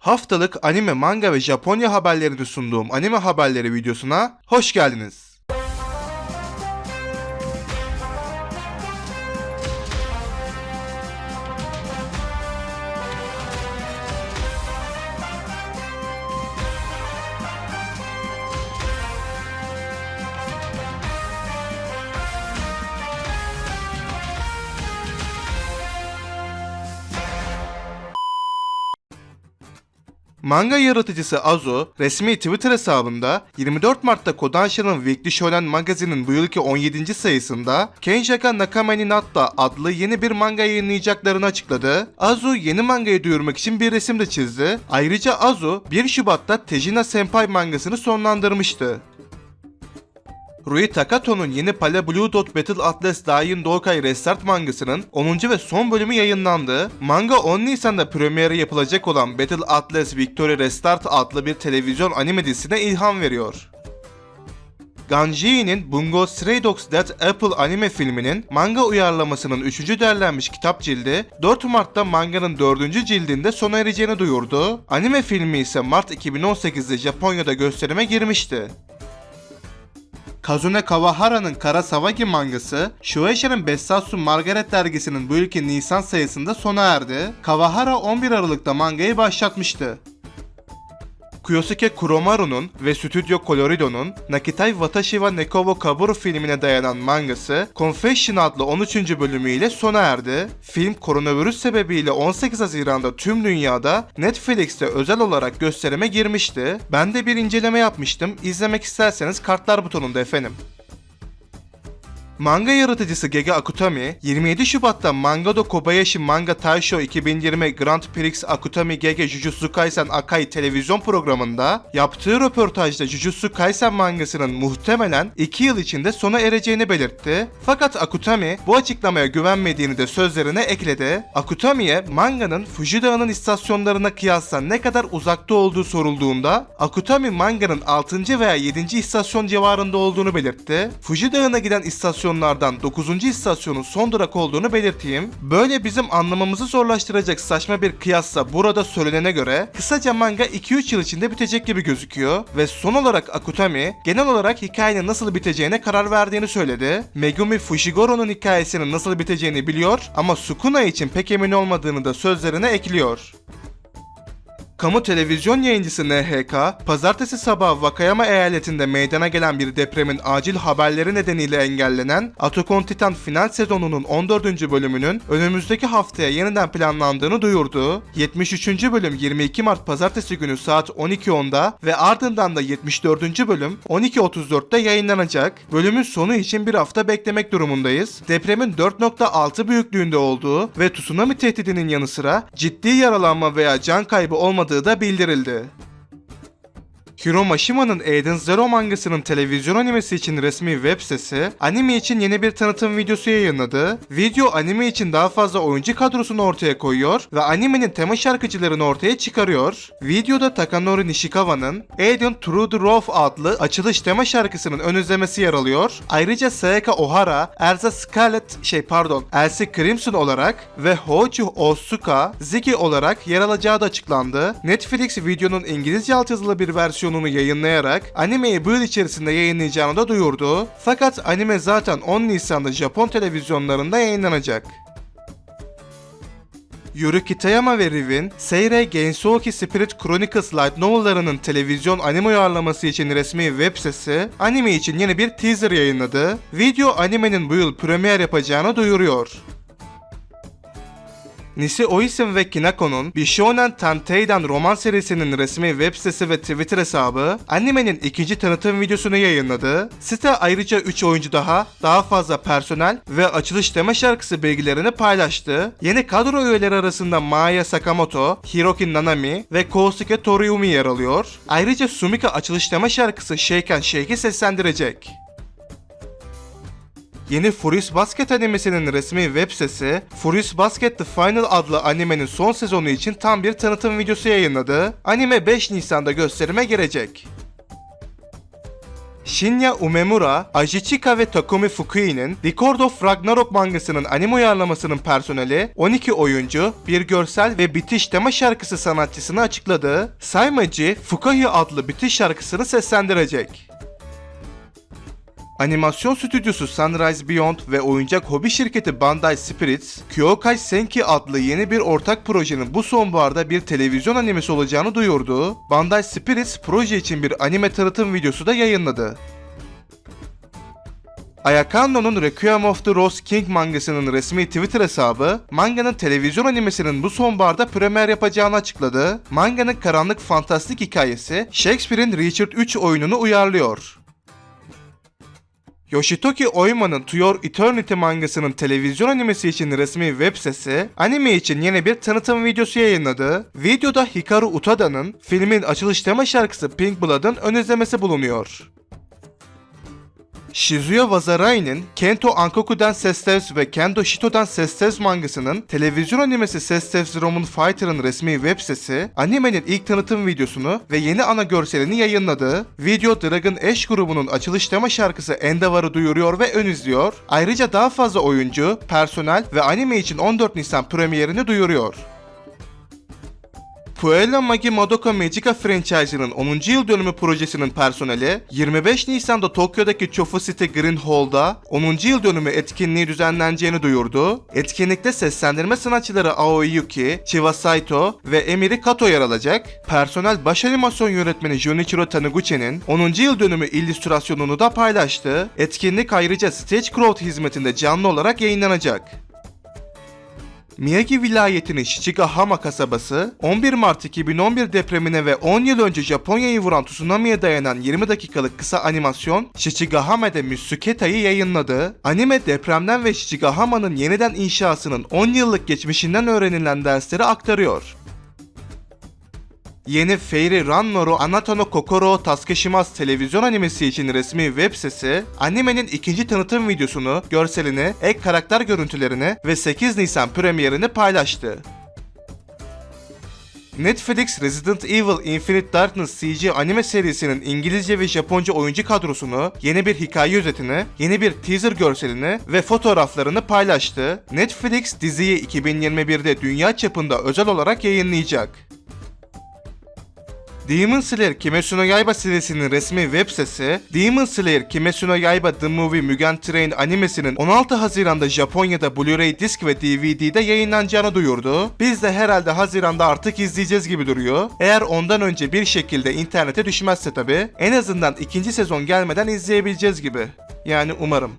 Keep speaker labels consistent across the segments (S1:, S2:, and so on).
S1: Haftalık anime, manga ve Japonya haberlerini sunduğum anime haberleri videosuna hoş geldiniz. Manga yaratıcısı Azo, resmi Twitter hesabında 24 Mart'ta Kodansha'nın Weekly Shonen Magazine'in bu yılki 17. sayısında Kenjaga Nakame ni Natta adlı yeni bir manga yayınlayacaklarını açıkladı. Azo yeni mangayı duyurmak için bir resim de çizdi. Ayrıca Azo 1 Şubat'ta Tejina Senpai mangasını sonlandırmıştı. Rui Takato'nun yeni Pale Blue Dot Battle Atlas Dain Dokai Restart mangasının 10. ve son bölümü yayınlandı. Manga 10 Nisan'da premieri yapılacak olan Battle Atlas Victory Restart adlı bir televizyon anime dizisine ilham veriyor. Ganji'nin Bungo Stray Dogs That Apple anime filminin manga uyarlamasının 3. derlenmiş kitap cildi 4 Mart'ta manganın 4. cildinde sona ereceğini duyurdu. Anime filmi ise Mart 2018'de Japonya'da gösterime girmişti. Kazune Kawahara'nın Kara Savagi mangası, Shueisha'nın Bessatsu Margaret dergisinin bu yılki Nisan sayısında sona erdi. Kawahara 11 Aralık'ta mangayı başlatmıştı. Kuyosuke Kuromaru'nun ve Stüdyo Colorido'nun Nakitai Watashi wa Nekowo Kaburu filmine dayanan mangası Confession adlı 13. bölümüyle sona erdi. Film koronavirüs sebebiyle 18 Haziran'da tüm dünyada Netflix'te özel olarak gösterime girmişti. Ben de bir inceleme yapmıştım. İzlemek isterseniz kartlar butonunda efendim. Manga yaratıcısı Gege Akutami, 27 Şubat'ta Mangado Kobayashi Manga Taisho 2020 Grand Prix Akutami Gege Jujutsu Kaisen Akai televizyon programında yaptığı röportajda Jujutsu Kaisen mangasının muhtemelen 2 yıl içinde sona ereceğini belirtti. Fakat Akutami bu açıklamaya güvenmediğini de sözlerine ekledi. Akutami'ye manganın Fuji Dağı'nın istasyonlarına kıyasla ne kadar uzakta olduğu sorulduğunda Akutami manganın 6. veya 7. istasyon civarında olduğunu belirtti. Fuji Dağı'na giden istasyonlardan 9. istasyonun son durak olduğunu belirteyim. Böyle bizim anlamamızı zorlaştıracak saçma bir kıyasla burada söylenene göre kısaca manga 2-3 yıl içinde bitecek gibi gözüküyor ve son olarak Akutami genel olarak hikayenin nasıl biteceğine karar verdiğini söyledi. Megumi Fushigoro'nun hikayesinin nasıl biteceğini biliyor ama Sukuna için pek emin olmadığını da sözlerine ekliyor. Kamu televizyon yayıncısı NHK, pazartesi sabahı Wakayama eyaletinde meydana gelen bir depremin acil haberleri nedeniyle engellenen Atakon Titan final sezonunun 14. bölümünün önümüzdeki haftaya yeniden planlandığını duyurdu. 73. bölüm 22 Mart pazartesi günü saat 12.10'da ve ardından da 74. bölüm 12.34'te yayınlanacak. Bölümün sonu için bir hafta beklemek durumundayız. Depremin 4.6 büyüklüğünde olduğu ve tsunami tehdidinin yanı sıra ciddi yaralanma veya can kaybı olmadığı da bildirildi. Hiro Mashima'nın Eden Zero mangasının televizyon animesi için resmi web sitesi, anime için yeni bir tanıtım videosu yayınladı. Video anime için daha fazla oyuncu kadrosunu ortaya koyuyor ve animenin tema şarkıcılarını ortaya çıkarıyor. Videoda Takanori Nishikawa'nın Eden Through the Roof adlı açılış tema şarkısının ön izlemesi yer alıyor. Ayrıca Sayaka Ohara, Erza Scarlet, şey pardon, Elsie Crimson olarak ve Hoju Osuka, Ziki olarak yer alacağı da açıklandı. Netflix videonun İngilizce altyazılı bir versiyonunu yayınlayarak animeyi bu yıl içerisinde yayınlayacağını da duyurdu. Fakat anime zaten 10 Nisan'da Japon televizyonlarında yayınlanacak. Yuri Kitayama ve Riv'in Seirei Gensouki Spirit Chronicles Light Novel'larının televizyon anime uyarlaması için resmi web sitesi, anime için yeni bir teaser yayınladı. Video animenin bu yıl premier yapacağını duyuruyor. Nisi Oisin ve Kinako'nun Bishonen Tantei'den roman serisinin resmi web sitesi ve Twitter hesabı animenin ikinci tanıtım videosunu yayınladı. Site ayrıca 3 oyuncu daha, daha fazla personel ve açılış tema şarkısı bilgilerini paylaştı. Yeni kadro üyeleri arasında Maya Sakamoto, Hiroki Nanami ve Kosuke Toriumi yer alıyor. Ayrıca Sumika açılış tema şarkısı Shaken Shake'i seslendirecek. Yeni Furious Basket animesinin resmi web sitesi, Furious Basket The Final adlı animenin son sezonu için tam bir tanıtım videosu yayınladı. Anime 5 Nisan'da gösterime girecek. Shinya Umemura, Ajichika ve Takumi Fukui'nin Record of Ragnarok mangasının anime uyarlamasının personeli 12 oyuncu, bir görsel ve bitiş tema şarkısı sanatçısını açıkladı. Saimaji, Fukahi adlı bitiş şarkısını seslendirecek. Animasyon stüdyosu Sunrise Beyond ve oyuncak hobi şirketi Bandai Spirits, Kyokai Senki adlı yeni bir ortak projenin bu sonbaharda bir televizyon animesi olacağını duyurdu. Bandai Spirits proje için bir anime tanıtım videosu da yayınladı. Ayakando'nun Requiem of the Rose King mangasının resmi Twitter hesabı, manganın televizyon animesinin bu sonbaharda premier yapacağını açıkladı. Manganın karanlık fantastik hikayesi, Shakespeare'in Richard III oyununu uyarlıyor. Yoshitoki Oima'nın To Your Eternity mangasının televizyon animesi için resmi web sitesi, anime için yeni bir tanıtım videosu yayınladı. Videoda Hikaru Utada'nın filmin açılış tema şarkısı Pink Blood'ın ön izlemesi bulunuyor. Shizuya Wazarai'nin Kento Ankoku'dan Sestevs ve Kendo Shito'dan Sestevs mangasının televizyon animesi Sestevs Roman Fighter'ın resmi web sitesi, animenin ilk tanıtım videosunu ve yeni ana görselini yayınladı. Video Dragon Ash grubunun açılış tema şarkısı Endeavor'ı duyuruyor ve ön izliyor. Ayrıca daha fazla oyuncu, personel ve anime için 14 Nisan premierini duyuruyor. Puella Magi Madoka Magica franchise'ının 10. yıl dönümü projesinin personeli 25 Nisan'da Tokyo'daki Chofu City Green Hall'da 10. yıl dönümü etkinliği düzenleneceğini duyurdu. Etkinlikte seslendirme sanatçıları Aoi Yuki, Chiba Saito ve Emiri Kato yer alacak. Personel baş animasyon yönetmeni Junichiro Taniguchi'nin 10. yıl dönümü illüstrasyonunu da paylaştı. Etkinlik ayrıca Stage Crowd hizmetinde canlı olarak yayınlanacak. Miyagi vilayetinin Shichigahama kasabası, 11 Mart 2011 depremine ve 10 yıl önce Japonya'yı vuran tsunami'ye dayanan 20 dakikalık kısa animasyon Shichigahama'da Müsüketa'yı yayınladı. Anime depremden ve Shichigahama'nın yeniden inşasının 10 yıllık geçmişinden öğrenilen dersleri aktarıyor. Yeni Fairy Rannoru Anata no Kokoro Tasukeshimasu televizyon animesi için resmi web sitesi, animenin ikinci tanıtım videosunu, görselini, ek karakter görüntülerini ve 8 Nisan premierini paylaştı. Netflix Resident Evil Infinite Darkness CG anime serisinin İngilizce ve Japonca oyuncu kadrosunu, yeni bir hikaye özetini, yeni bir teaser görselini ve fotoğraflarını paylaştı. Netflix diziyi 2021'de dünya çapında özel olarak yayınlayacak. Demon Slayer Kimetsu no Yaiba serisinin resmi web sitesi, Demon Slayer Kimetsu no Yaiba The Movie Mugen Train animesinin 16 Haziran'da Japonya'da Blu-ray disk ve DVD'de yayınlanacağını duyurdu. Biz de herhalde Haziran'da artık izleyeceğiz gibi duruyor. Eğer ondan önce bir şekilde internete düşmezse tabi, en azından ikinci sezon gelmeden izleyebileceğiz gibi. Yani umarım.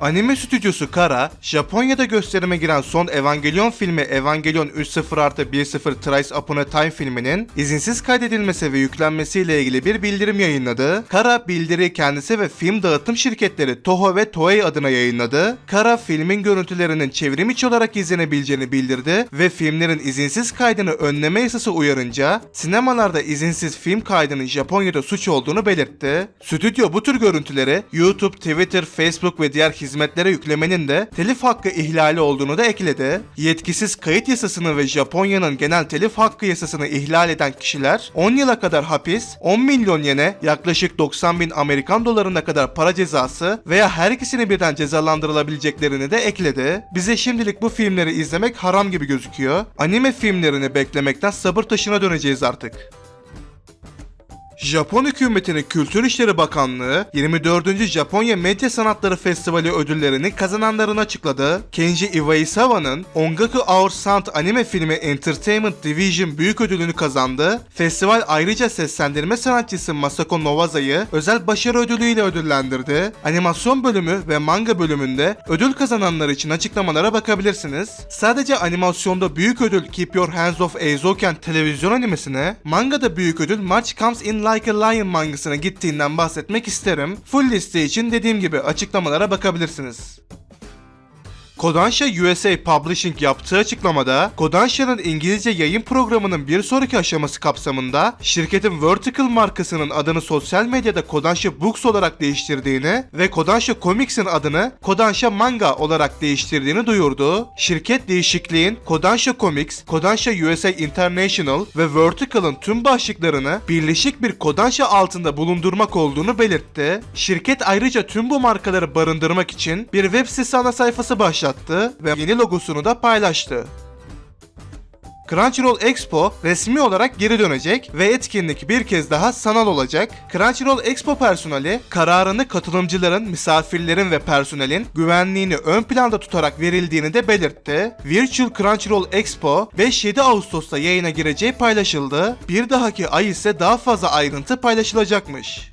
S1: Anime stüdyosu Kara, Japonya'da gösterime giren son Evangelion filmi Evangelion 3.0 artı 1.0 Thrice Upon a Time filminin izinsiz kaydedilmesi ve yüklenmesiyle ilgili bir bildirim yayınladı. Kara bildiri kendisi ve film dağıtım şirketleri Toho ve Toei adına yayınladı. Kara filmin görüntülerinin çevrim içi olarak izlenebileceğini bildirdi ve filmlerin izinsiz kaydını önleme yasası uyarınca sinemalarda izinsiz film kaydının Japonya'da suç olduğunu belirtti. Stüdyo bu tür görüntüleri YouTube, Twitter, Facebook ve diğer hizmetlere yüklemenin de telif hakkı ihlali olduğunu da ekledi. Yetkisiz kayıt yasasını ve Japonya'nın genel telif hakkı yasasını ihlal eden kişiler 10 yıla kadar hapis, 10 milyon yene yaklaşık 90 bin Amerikan dolarına kadar para cezası veya her ikisini birden cezalandırılabileceklerini de ekledi. Bize şimdilik bu filmleri izlemek haram gibi gözüküyor. Anime filmlerini beklemekten sabır taşına döneceğiz artık. Japon hükümetinin Kültür İşleri Bakanlığı 24. Japonya Medya Sanatları Festivali ödüllerini kazananlarını açıkladı. Kenji Iwaisawa'nın Ongaku Our Sound anime filmi Entertainment Division büyük ödülünü kazandı. Festival ayrıca seslendirme sanatçısı Masako Novaza'yı özel başarı ödülüyle ödüllendirdi. Animasyon bölümü ve manga bölümünde ödül kazananlar için açıklamalara bakabilirsiniz. Sadece animasyonda büyük ödül Keep Your Hands Off Eizouken televizyon animesine, mangada büyük ödül March Comes in Like a Lion mangasına gittiğinden bahsetmek isterim. Full liste için dediğim gibi açıklamalara bakabilirsiniz. Kodansha USA Publishing yaptığı açıklamada Kodansha'nın İngilizce yayın programının bir sonraki aşaması kapsamında şirketin Vertical markasının adını sosyal medyada Kodansha Books olarak değiştirdiğini ve Kodansha Comics'in adını Kodansha Manga olarak değiştirdiğini duyurdu. Şirket değişikliğin Kodansha Comics, Kodansha USA International ve Vertical'ın tüm başlıklarını birleşik bir Kodansha altında bulundurmak olduğunu belirtti. Şirket ayrıca tüm bu markaları barındırmak için bir web sitesi ana sayfası başlattı ve yeni logosunu da paylaştı. Crunchyroll Expo resmi olarak geri dönecek ve etkinlik bir kez daha sanal olacak. Crunchyroll Expo personeli kararını katılımcıların, misafirlerin ve personelin güvenliğini ön planda tutarak verildiğini de belirtti. Virtual Crunchyroll Expo 5-7 Ağustos'ta yayına gireceği paylaşıldı. Bir dahaki ay ise daha fazla ayrıntı paylaşılacakmış.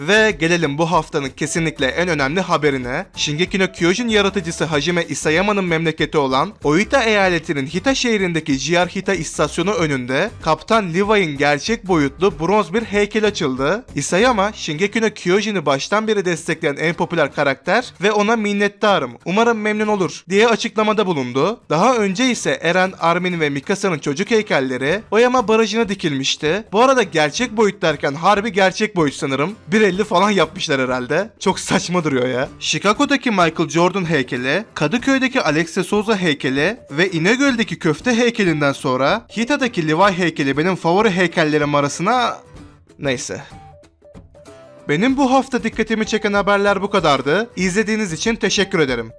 S1: Ve gelelim bu haftanın kesinlikle en önemli haberine. Shingeki no Kyojin yaratıcısı Hajime Isayama'nın memleketi olan Oita eyaletinin Hita şehrindeki JR Hita istasyonu önünde Kaptan Levi'nin gerçek boyutlu bronz bir heykel açıldı. Isayama, Shingeki no Kyojin'i baştan beri destekleyen en popüler karakter ve ona minnettarım, umarım memnun olur diye açıklamada bulundu. Daha önce ise Eren, Armin ve Mikasa'nın çocuk heykelleri Oyama Barajı'na dikilmişti. Bu arada gerçek boyut derken harbi gerçek boyut sanırım. 1.50 falan yapmışlar herhalde. Çok saçma duruyor ya. Chicago'daki Michael Jordan heykeli, Kadıköy'deki Alexa Souza heykeli ve İnegöl'deki köfte heykelinden sonra Hita'daki Levi heykeli benim favori heykellerim arasına... Neyse. Benim bu hafta dikkatimi çeken haberler bu kadardı. İzlediğiniz için teşekkür ederim.